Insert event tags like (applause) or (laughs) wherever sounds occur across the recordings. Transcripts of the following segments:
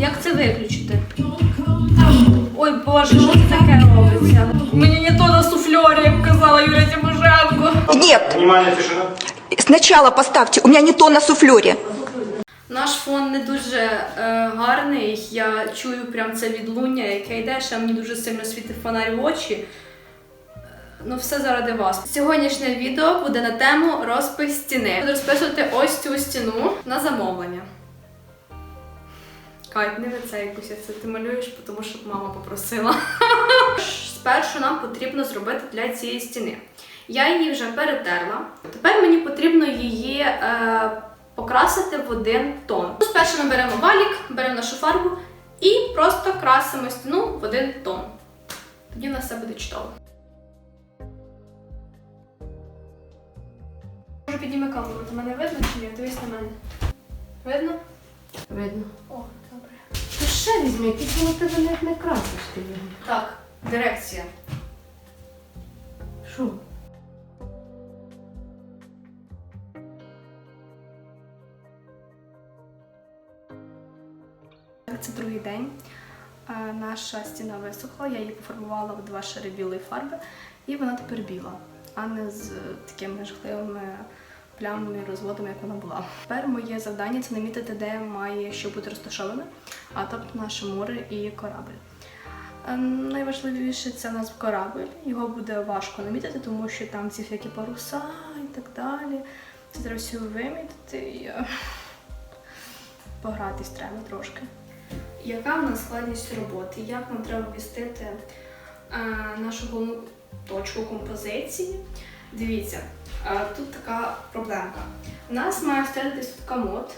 Як це виключити? Ой Боже, що це таке робиться? Мені не то на суфльорі, як казала Юля Тимошенко. Нет, Внимание, тишина. сначала поставьте, у меня не то на суфлере. Наш фон не дуже е, гарний. Я чую прям це відлуння, яке йде, ще мені дуже сильно світить фонарь в очі. Ну, все заради вас. Сьогоднішнє відео буде на тему розпис стіни. Буду розписувати ось цю стіну на замовлення. Кайт, не ви це якусь це ти малюєш, тому що мама попросила. (laughs) Спершу нам потрібно зробити для цієї стіни. Я її вже перетерла. Тепер мені потрібно її е, покрасити в один тон. Ну, Спершу ми беремо валік, беремо нашу фарбу і просто красимо стіну в один тон. Тоді у нас все буде чудово. Може підніми камеру, то мене видно чи ні? Дивись на мене. Видно? Видно. О, добре. Ти ще візьми, якийсь воно тебе не, не красиш ти його. Так, дирекція. Що? Це другий день. Е, Наша стіна висохла, я її пофарбувала в два шари білої фарби, і вона тепер біла, а не з е, такими жахливими плямами розводами, як вона була. Тепер моє завдання це намітити, де має що бути розташоване, а тобто наше море і корабль. Е, Найважливіше це у нас корабль. Його буде важко намітити, тому що там ці всякі паруса і так далі. Це треба все вимітити і е, погратись треба трошки. Яка в нас складність роботи? Як нам треба вмістити е, нашу головну точку композиції? Дивіться, е, тут така проблемка. У нас має стояти тут комод,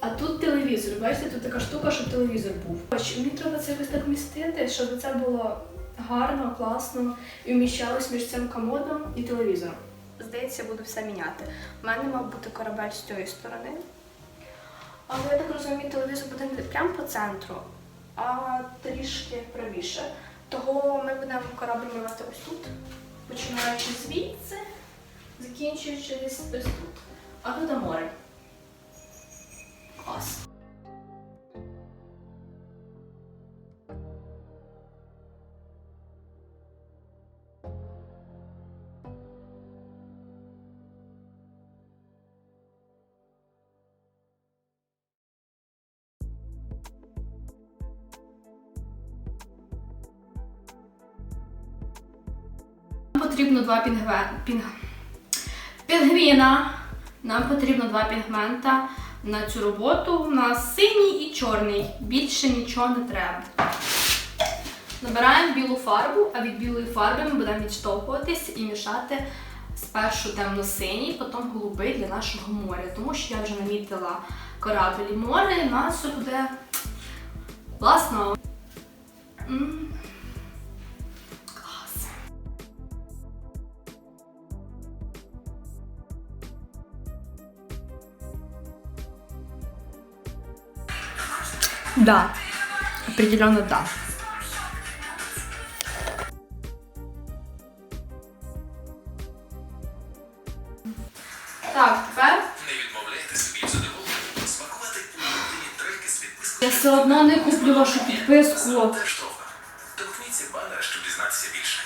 а тут телевізор. Бачите, тут така штука, щоб телевізор був. Ось, мені треба це якось так вмістити, щоб це було гарно, класно і вміщалось між цим комодом і телевізором. Здається, буду все міняти. У мене мав бути корабель з цієї сторони. Але я так розумію, телевізор буде не прямо по центру, а трішки правіше. Того ми будемо корабль малювати ось тут, починаючи звідси, закінчуючи десь тут. А тут море. Потрібно два пінгве... пінг... пінгвіна. Нам потрібно два пігмента на цю роботу. У нас синій і чорний. Більше нічого не треба. Набираємо білу фарбу, а від білої фарби ми будемо відштовхуватись і мішати спершу темно-синій, потім голубий для нашого моря. Тому що я вже намітила корабль і море, і в нас все буде класно. Да. Определенно да. Так, тепер Не відмовляйте собі в задоволенні смакувати улюблені треки з підпискою я все одно не куплю вашу підписку. та штовха. Торкніться банера, щоб дізнатися більше.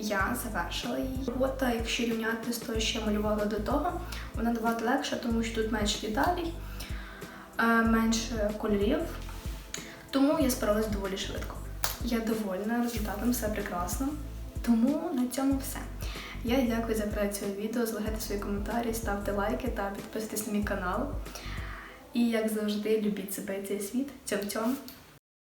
Я завершила її. Робота, якщо рівняти з тою, що я малювала до того, вона набагато легша, тому що тут менше деталей, е, менше кольорів. Тому я справилась доволі швидко. Я довольна результатом, все прекрасно. Тому на цьому все. Я дякую за цього відео. Залишайте свої коментарі, ставте лайки та підписуйтесь на мій канал. І як завжди, любіть себе і цей світ. Цьом-цьом.